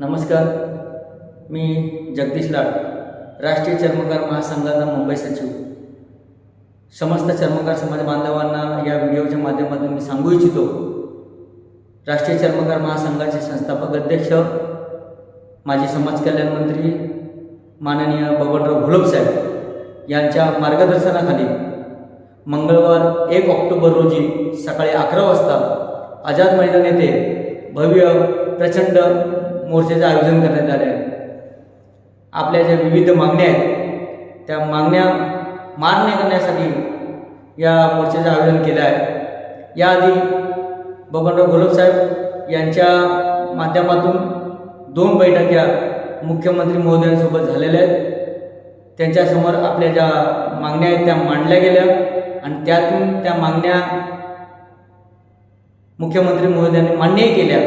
नमस्कार. मी जगदीश लाड राष्ट्रीय चर्मकार महासंघाचा मुंबई सचिव. समस्त चर्मकार समाज बांधवांना या व्हिडिओच्या माध्यमातून मी सांगू इच्छितो. राष्ट्रीय चर्मकार महासंघाचे संस्थापक अध्यक्ष माजी समाज कल्याण मंत्री माननीय बबनराव घोलप साहेब यांच्या मार्गदर्शनाखाली मंगळवार एक ऑक्टोबर रोजी सकाळी अकरा वाजता आझाद मैदान येथे भव्य प्रचंड मोर्चाचं आयोजन करण्यात आलं आहे आपल्या ज्या विविध मागण्या आहेत त्या मागण्या मान्य करण्यासाठी या मोर्चाचं आयोजन केलं आहे. याआधी बबनराव घोलप यांच्या माध्यमातून दोन बैठक्या मुख्यमंत्री महोदयांसोबत झालेल्या आहेत. त्यांच्यासमोर आपल्या ज्या मागण्या आहेत त्या मांडल्या गेल्या आणि त्यातून त्या मागण्या मुख्यमंत्री महोदयांनी मान्यही केल्या.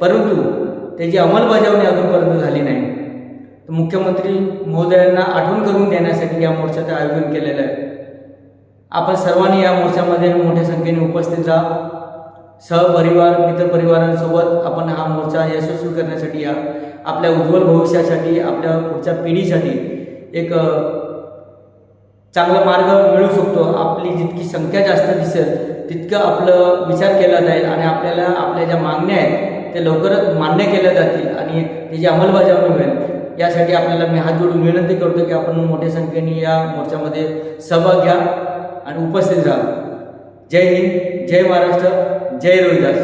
परंतु त्याची अंमलबजावणी अजूनपर्यंत झाली नाही. तर मुख्यमंत्री महोदयांना आठवण करून देण्यासाठी या मोर्चाचं आयोजन केलेलं आहे. आपण सर्वांनी या मोर्चामध्ये मोठ्या संख्येने उपस्थित राहा. सहपरिवार मित्रपरिवारांसोबत आपण हा मोर्चा यशस्वी करण्यासाठी या. आपल्या उज्ज्वल भविष्यासाठी आपल्या पुढच्या पिढीसाठी एक चांगला मार्ग मिळू शकतो. आपली जितकी संख्या जास्त दिसेल तितकं आपलं विचार केला जाईल आणि आपल्याला आपल्या ज्या मागण्या आहेत ते लवकरच मान्य केल्या जातील आणि त्याची अंमलबजावणी होईल यासाठी आपल्याला मी हात जोडून विनंती करतो की आपण मोठ्या संख्येने या मोर्चामध्ये सहभाग घ्या आणि उपस्थित राहा. जय हिंद जय महाराष्ट्र जय रोहिदास